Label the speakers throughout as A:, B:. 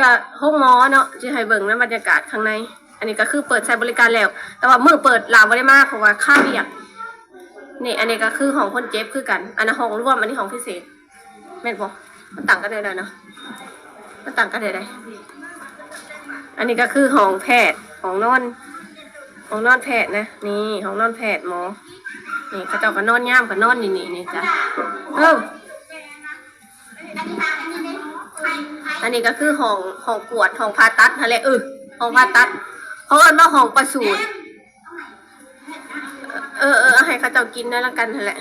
A: ก็ห้องหมอเนาะที่ให้เบิ่งนบรรยากาศข้างใน อันนี้ก็คือเปิดใช้บริการแล้ว แต่ว่ามือเปิดหลามไม่ได้มากเพราะว่าค่าเรียกนี่ อันนี้ก็คือของคนเจ็บคือกัน อันนั้นห้องร่วมอันนี้ของพิเศษแม่นบ่มันต่างกันเลยเนาะมันต่างกันเลยอันนี้ก็คือห้องแพทย์ของนอนของนอนแพทย์นะนี่ของนอนแพทย์หมอนี่เขาเจ้าก็นอนย่ามก็นอนนี่นี่นี่จ้ะเออ อันนี้ก็คือห้องห้องกวดห้องผ่าตัดอะไรเออห้องผ่าตัดเขาเอิ้นว่าห้องประสูติเออเออให้เขาเจ้ากินได้ละกันนั่นแหละ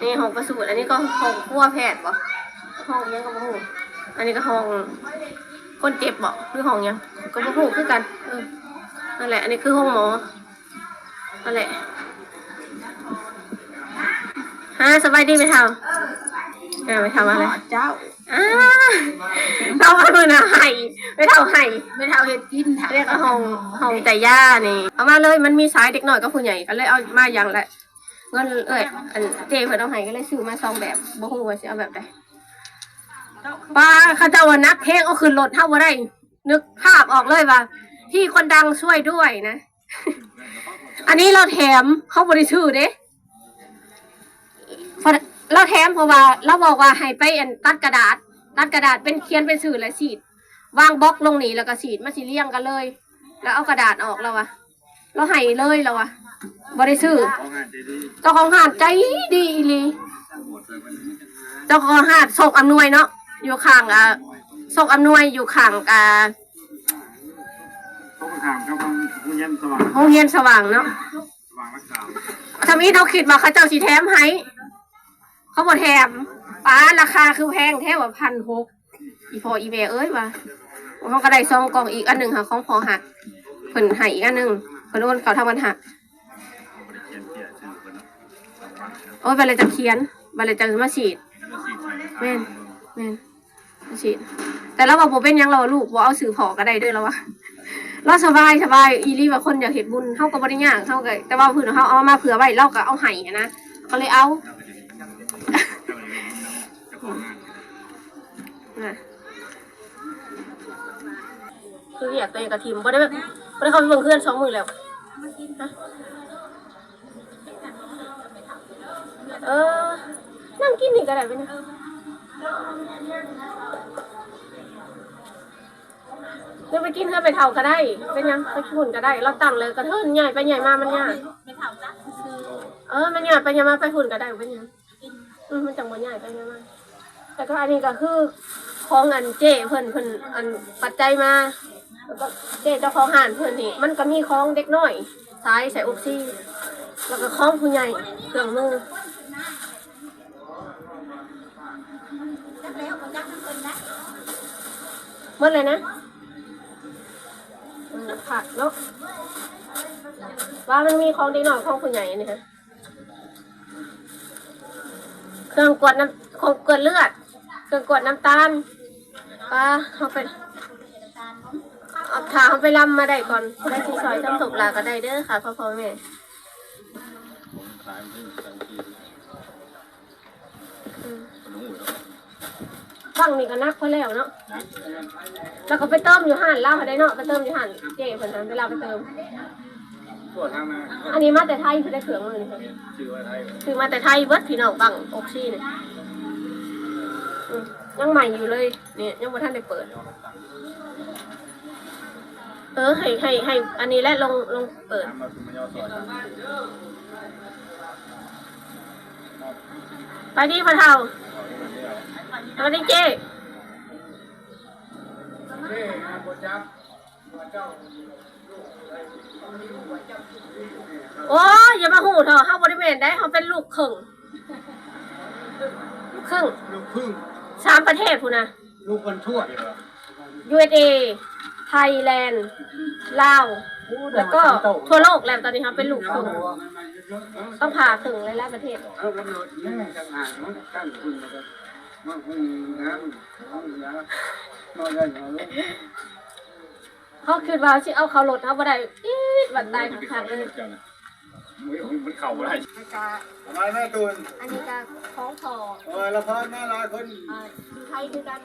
A: นี่ห้องประสูติอันนี้ก็ห้องพัวแพทย์บ่ห้องยังก็บ่ฮู้อันนี้ก็ห้องคนเจ็บบ่หรือห้องยังก็บ่ฮู้คือกันเออนั่นแหละ อันนี้คือห้องหมอนั่นแหละฮะสบายดีไหมเท่า ออไปทำอะไร
B: เจ้า
A: อ่าเรามาดูนะไห่ไม่เท่าไห่
B: ไม่เท่าเห็ดกินถ่าย
A: เรียกว่าห้องห้องใจย่านี่ เอามาเลยมันมีสายเด็กหน่อยก็ผู้ใหญ่ก็เลยเอามาอย่างละเงินเอ้ยอันเจเพิ่นเอาให้ก็เลยซื้อมาสองแบบบ่ฮู้ว่าสิเอาแบบใดป้าเขาเจ้าว่านักเพลงเอาขึ้นรถเฮาบ่ได้ นึกภาพออกเลยว่าพี่คนดังช่วยด้วยนะ อันนี้เราแถมเขาบ่ได้ชื่อเด้ เราแถมเพราะว่า เราบอกว่าให้ไปอันตัดกระดาษ ตัดกระดาษเป็นเขียนเป็นสื่อและสีด วางบล็อกลงนี่แล้วก็สีดมาสีเลี่ยงกันเลย แล้วเอากระดาษออกแล้ววะเราให้เลยแล้ววะบริสุทธิ์เจ้าของหาดใจดีอีหลีเจ้าของหาดโศกอำนวยเนาะอยู่ข้างอะโศกอำนวยอยู่ข้างอะ
C: เขาก็ถามครับว่าผู้ยันสว่าง
A: โรงเรียนสว่างเนาะ
C: สว่างรักษา
A: ทำนี้เขาคิดว่าเขาเจ้าสีแถมให้ เขาบอกแถมป้าราคาคือแพงแท้ว่าพันหกอีพออีเมเอ้ยว่ะเขาก็ได้ซองกล่องอีกอันหนึ่งค่ะของพอหักเพิ่นให้อีกอันหนึ่งเพิ่นโอนเขาทำกันหัก
C: เขียนเขียนชื่อคนเนาะ
A: โอ้ยบัลเลยจะเขียนบัลเลยจะมาฉีด
C: แม่
A: นแม่นมาฉีด แต่เราบอกบ่เป็นยังเราลูกบ่เอาสื่อพอก็ได้ด้วยแล้ววะเราสบายสบายอีรีว่าคนอยากเห็นบุญเฮาก็บ่ได้ยากเฮาก็แต่ว่าเพิ่นเฮาเอามาเผื่อไว้เราก็เอาให้นะก็เลยเอา
C: น
A: น่ะคืออยากตัวเองกับทีมบ่ได้แบบบ่ได้เข้าไปเบิ่งเพื่อนสองมือแล้วฮะเออ นั่งกินนี่ก็ได้ไปนะเดี๋ยวไปกินเพื่อไปเท่าก็ได้ เป็นยังไปขุนก็ได้เราตั้งเลยกระเทินใหญ่ไปใหญ่มามันยาก
B: ไม่เท่าจักซื้อ
A: เออ มันใหญ่ไปใหญ่มาไปหุ่นก็ได้เป็นยังอืมมันจังบ่ใหญ่ไปใหญ่มา แต่ก็อันนี้ก็คือของอันเจ้เพิ่นเพิ่นอันปัจจัยมาแล้วก็เจ้เจ้าของหานเพิ่นนี่มันก็มีของเด็กน้อยสายใส่อกซี่แล้วก็ของผู้ใหญ่เครื่องมือ
B: จักแล้วก็จักทั้งคนะ
A: หมดเนะอืมผักเนาะว่ามันมีของเด็กน้อยของผู้ใหญ่นี่ฮะเครื่องกวดน้ำของกวดเลือด เครื่องกวดน้ำตาลป้าเอาไปเอาขาเขาไปลำมาได้ก่อนได้ที่ซอยทำศพลาก็ได้เด้อค่ะพ่อพ่อแม่
C: ขายที่ใส่ที
A: อืม
C: ขนมหมูเนาะ
A: ฟังนี่ก็นักพอแล้วเนาะแล้วก็ไปเติมอยู่ห่านเล่าให้ได้เนาะไปเติมอยู่ห่านเจ๊เพิ่นนั้นเวลาไปเติมอันนี้มาแต่ไทยเพิ่นได้เครื่องมือนี่ค่ะ
C: ชื่อว่าไทย
A: คือมาแต่ไทยเบิดพี่น้องบังอกซี่นี่อืม ยังใหม่อยู่เลย เนี่ยยังบ่ทันได้เปิด เออให้ให้ให้อันนี้แหละลงลงเปิด
C: น้ำมาคุณมายอสอน
A: ไปดีพ่อเฒ่าสวัสดีเจ๊โอ้ยอย่ามาหูเถอะเฮาบริเวณได้เขาเป็นลูกครึ่งลูกครึ่ง
C: ลูกพึ่ง
A: สามประเทศพูนนะ
C: ลูกคนทั่ว
A: USA ไทยแลนด์ลาว แล้วก็ทั่วโลกแล้วตอนนี้ครับเป็นลูกครึ่งต้องผ่าครึ่งหลายๆประเทศ
C: เอากำหนดแม่ต่างหากมันตั้งคุณนะครับมันคงน้ำน้ำน้ำนอนได้นอนเลย
A: เขาคิดว่าสิเอาเขารถเขาบ่ได้อีดบัดตายข้างๆเลย
D: มันเข่าอะไร
B: แล้วก็
C: อะไรแม่ตูน
B: อันนี้ก็ของพอ
C: โอ้ยละพรแม่ลายคน
B: อ่าอยู่ไทยคือกัน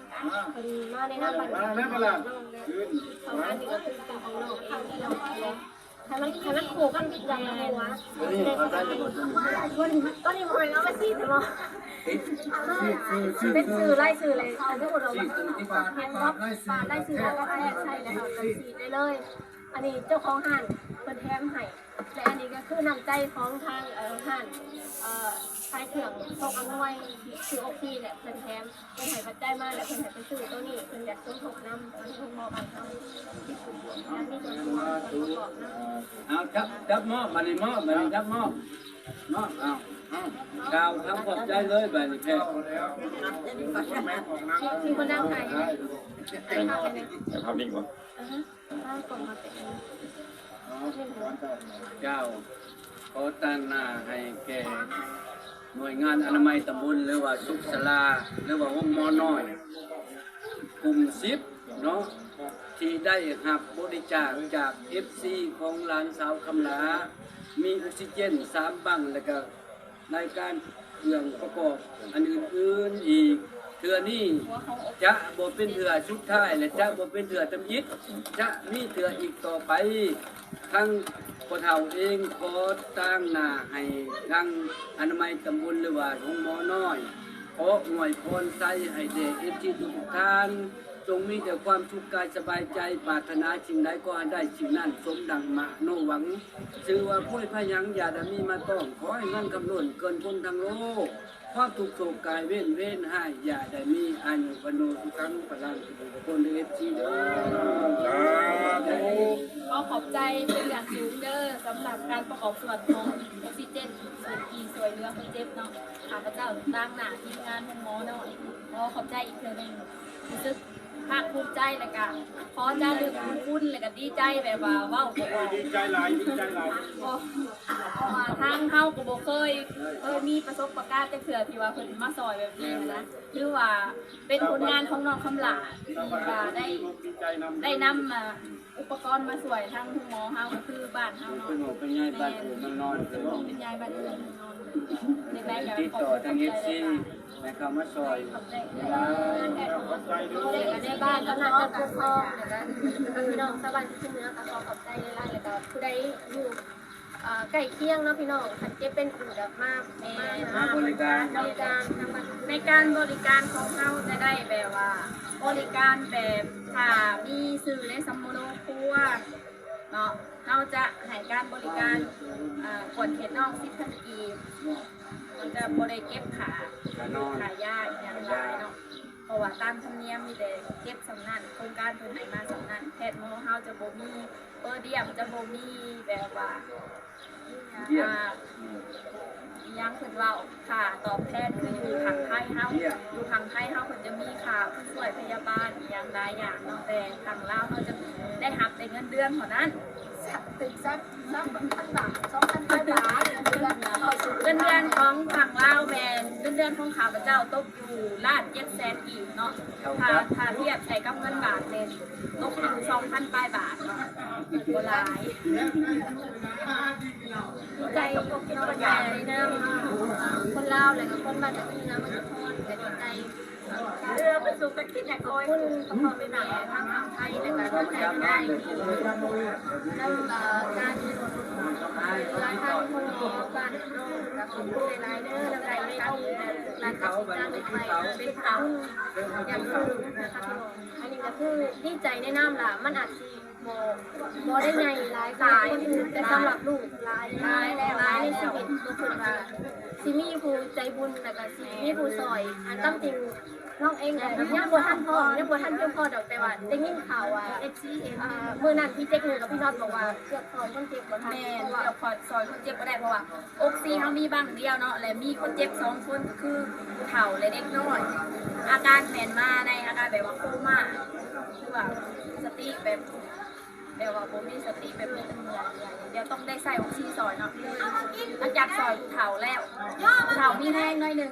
B: เป็นมาในน้ำมัน
C: มาแม่มาละยืน
B: ของอันนี้ก็คือของเราทำที่เราเลยให้มันให้มันขู่กันอย่างไรวะก็นี่มันเอามาซีแต่ว่าเป็นสื่อไล่สื่อเลยอันที่เราแบบแฮนด์ล็อกปาไล่สื่อแล้วก็แอดใช่แล้วเราสีได้เลย อันนี้เจ้าของห้านเป็นแถมให้ และอันนี้ก็คือนำใจของทางเอ่อห้านเอ่อชายเถื่องตกอำนวยคือโอคีแหละเป็นแถมเป็นให้ปัจจัยมากและเป็นให้ไปซื้อตัวนี้เป็นอยากต้นถกน้ำมันถกมอบันเขาที่สุดแล้วนี่ตัวนี้ประกอบนะ
C: เอาจับจับมอบมาในมอบมาในจับมอบมอบเอาเอากาวทำขอบใจเลยแบบนี้แพ้
B: มีคนนั่งไทยไหมไทยไหม
D: แต่ภาพนิ่งวะ
B: อ่าฮะบ้านกดมาเป็น
C: เจ้าขอตั้งหน้าให้แก่หน่วยงานอนามัยตำบลหรือว่าสุขศาลาหรือว่าห้องมอน้อยกลุ่มซิปเนาะที่ได้หับบริจาคจาก FC ของหลานสาวคำลา มีออกซิเจนสามบังแล้วก็รายการเครื่องประกอบอันอื่นๆอีกเทือนี้จะบ่เป็นเถื่อชุดท้ายและจะบ่เป็นเถื่อตำยิดจะมีเถื่ออีกต่อไป ทั้งพอเฒ่าเองขอตั้งหน้าให้ทั้งอนามัยตำบลหรือว่าของหมอน้อยขอหน่วยพรใส่ให้เด็กเอฟซีทุกท่าน จงมีแต่ความสุขกายสบายใจปรารถนาสิ่งใดก็ได้สิ่งนั้นสมดังมาโนหวังชื่อว่าผู้พยังอย่าดมีมาต้อง ขอให้เงินคำนวณเกินคนทั้งโลก ความถูกโศกกายเว้นเว้นให้อย่าได้มีอายุปโนทุกครั้งพลังคนเอฟซีเด้อ
B: ก็ขอบใจเป็นอย่างสูงเด้อสำหรับการประกอบส่วนของออกซิเจนส่วนอีสวยเนื้อคนเจ็บเนาะข้าพเจ้าตั้งหน้าทีมงานของหมอเนาะขอขอบใจอีกเทือหนึงรู้สึก ภาคภูมิใจแล้วก็ขอจะลึกคุ้นแล้วก็ดีใจแบบว่าเว้าบ่ออก
D: ดีใจหลายดีใจหลาย
B: ก็เพราะว่าทางเฮาก็บ่เคยเคยมีประสบการณ์จักเทื่อที่ว่าเพิ่นมาซอยแบบนี้นะคือว่าเป็นผลงานของน้องคำหลาที่ว่าได้ได้นำมาอุปกรณ์มาสวยทั้งทุกหมอเฮาก็คือบ้านเฮาเนาะ
C: เป็นหมอนไงบ้านผมมันนอน
B: เป็นยายบ้านเรือนนอนในแบงค์
C: ติดต่อทางเอฟซีในคำว่าซอย
B: เด็กในบ้านก็น่าจะปกครองแล้วก็พี่น้องสวรรค์ที่เนื้อก็ขอขอบใจหลายแล้วก็ผู้ใดอยู่อ่าใกล้เคียงเนาะพี่น้องคันเจ็บเป็นอื่นแบบมากมาก
C: บริการ
B: บริการในการบริการของเฮาจะได้แบบว่า บริการแบบถ้ามีสื่อในสมโนครัวเนาะเราจะให้การบริการกดเขตนอกสิบพันกีมันจะบริเก็บขา
C: ขานอน
B: ขายยาอย่างไรเนาะเพราะว่าตามธรรมเนียมมีแต่เก็บสำนันโครงการเพิ่นให้มาสำนันแพทย์หมอเฮาจะบ่มีเปอร์เดียมจะบ่มีแบบว่า
C: เยี่ยม
B: อ่ายังเพิ่นเว่าค่ะตอบแทนคืออยู่ทางไทยเฮาอยู่ทางไทยเฮาเพิ่นจะมีค่าผู้ช่วยพยาบาลอย่างหลายอย่างเนาะแต่ทางลาวเฮาจะได้รับแต่เงินเดือนเท่านั้น ถึงสักสักพันบาทสองพันบาทเงินเดือนเงินเดือนของฝั่งลาวแม่นเงินเดือนของข้าพเจ้าตกอยู่ล้าน7แสนกีบเนาะถ้าถ้าเทียบใช้กับเงินบาทเนี่ยตกอยู่2,000ปลายบาทเนาะบ่หลายใจกับพี่น้องใหญ่เนาะคนลาวเลยกับคนบ้านจากที่น้ำมันจะทอนแต่ใจ เรือประสูกันคิดแหละคอยคุณขอบคุณหน่อยทางฝั่งไทยแต่การเข้าใจได้แล้วการรายทางคนหอบ้านน้องกับคนผู้ในรายเดอร์และรายในเอารายเขาการเป็นไปเป็นเขาอย่างสูงนะคะอันนี้ก็คือดีใจในน้ำล่ะมันอาจจะ โมโมได้ไงหลายหลายแต่สำหรับลูกหลายหลายแล้วหลายในชีวิตก็คือว่าซิมี่ผู้ใจบุญแต่ก็ซิมี่ผู้ซอยอันตั้งจริงน้องเองอะยังบ่ทันพ่อยังบ่ทันเพียงพอดอกแต่ว่าได้ยินข่าวว่าเอฟซีเองมื้อนั้นพี่เจ๊กเลยกับพี่น็อตบอกว่าเกือบซอยคนเจ็บบ่ทันแม่เกือบพอซอยคนเจ็บบ่ได้เพราะว่าอกซีเฮามีบางเดียวเนาะและมีคนเจ็บสองคนคือเฒ่าและเด็กน้อยอาการแผนมาในอาการแบบว่าโคม่าคือว่าสติแบบ แบบว่าบ่มีสติแบบมีเหนื่อยเดี๋ยวต้องได้ใส่ออกซิซอยเนาะหลังจากซอยเฒ่าแล้วเฒ่ามีแห้งหน่อยหนึ่ง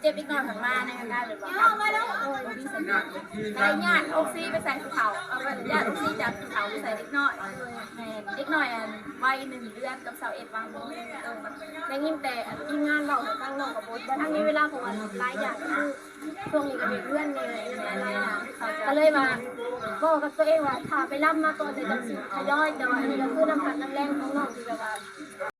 B: เจ็บอีกหน่อยผ่านมาในการแบบว่าทำมาแล้วโอ้ยดีสัญญาณได้ญาติออกซีไปใส่ภูเขาเอาไปญาติออกซีจากภูเขาไปใส่เล็กน้อยแม่เล็กน้อยอันวัยหนึ่งเดือนกับสาวเอ็ดวางมือได้ยินแต่ทีมงานเราตั้งน้องกับบดทั้งนี้เวลาของวันรายอย่างคือช่วงนี้ก็เป็นเพื่อนนี่อะไรนะก็เลยมาบอกกับตัวเองว่าถ้าไปรับมาตัวเดี๋ยวจะทยอยแต่ว่าอันนี้ก็คือน้ำพันน้ำแรงของน้องที่แบบว่า